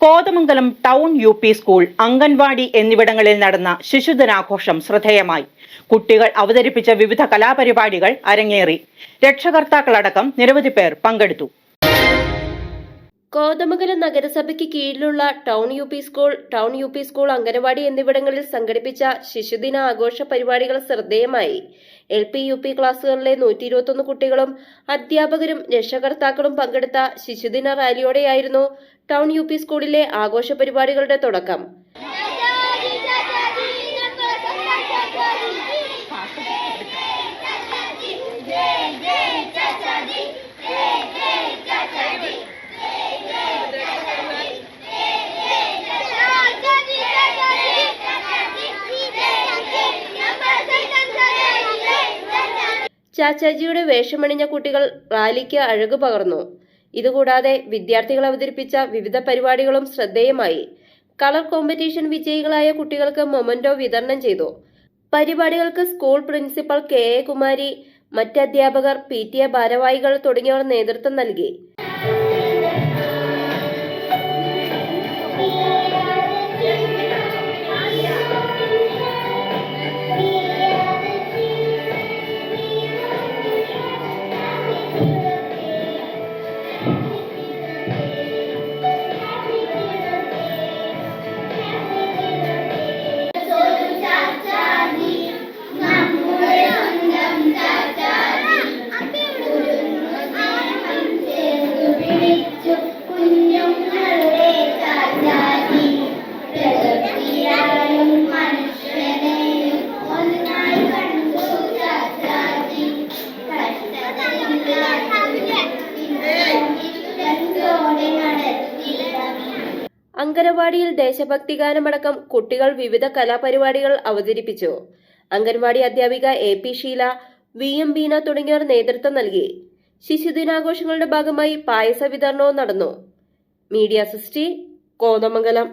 Kothamangalam town U P school anganwadi എന്നിവിടങ്ങളിൽ നടന്ന ശിശുദിനാഘോഷം ശ്രദ്ധേയമായി. കുട്ടികൾ അവതരിപ്പിച്ച വിവിധ കലാപരിപാടികൾ അരങ്ങേറി. രക്ഷകർത്താക്കളടക്കം നിരവധി പേർ പങ്കെടുത്തു. കോതമംഗലം നഗരസഭയ്ക്ക് കീഴിലുള്ള town U P school town U P school anganwadi എന്നിവിടങ്ങളിൽ സംഘടിപ്പിച്ച ശിശുദിന ആഘോഷ പരിപാടികൾ ശ്രദ്ധേയമായി. എൽ പി യു പി ക്ലാസ്സുകളിലെ നൂറ്റി ഇരുപത്തൊന്ന് കുട്ടികളും അധ്യാപകരും രക്ഷകർത്താക്കളും പങ്കെടുത്ത ശിശുദിന റാലിയോടെയായിരുന്നു ടൗൺ യു പി സ്കൂളിലെ ആഘോഷ പരിപാടികളുടെ തുടക്കം. ചാച്ചാജിയുടെ വേഷമണിഞ്ഞ കുട്ടികൾ റാലിക്ക് അഴകു പകർന്നു. ഇതുകൂടാതെ വിദ്യാർത്ഥികൾ അവതരിപ്പിച്ച വിവിധ പരിപാടികളും ശ്രദ്ധേയമായി. കളർ കോമ്പറ്റീഷൻ വിജയികളായ കുട്ടികൾക്ക് മൊമന്റോ വിതരണം ചെയ്തു. പരിപാടികൾക്ക് school principal K A Kumari മറ്റ് അധ്യാപകർ പി ടി എ ഭാരവാഹികൾ തുടങ്ങിയവർ നേതൃത്വം നൽകി. അങ്കനവാടിയിൽ ദേശഭക്തി ഗാനമടക്കം കുട്ടികൾ വിവിധ കലാപരിപാടികൾ അവതരിപ്പിച്ചു. അംഗൻവാടി അധ്യാപിക A P Sheela V M Beena തുടങ്ങിയവർ നേതൃത്വം നൽകി. ശിശുദിനാഘോഷങ്ങളുടെ ഭാഗമായി പായസ വിതരണവും നടന്നു. മീഡിയ സിസ്റ്റി കോതമംഗലം.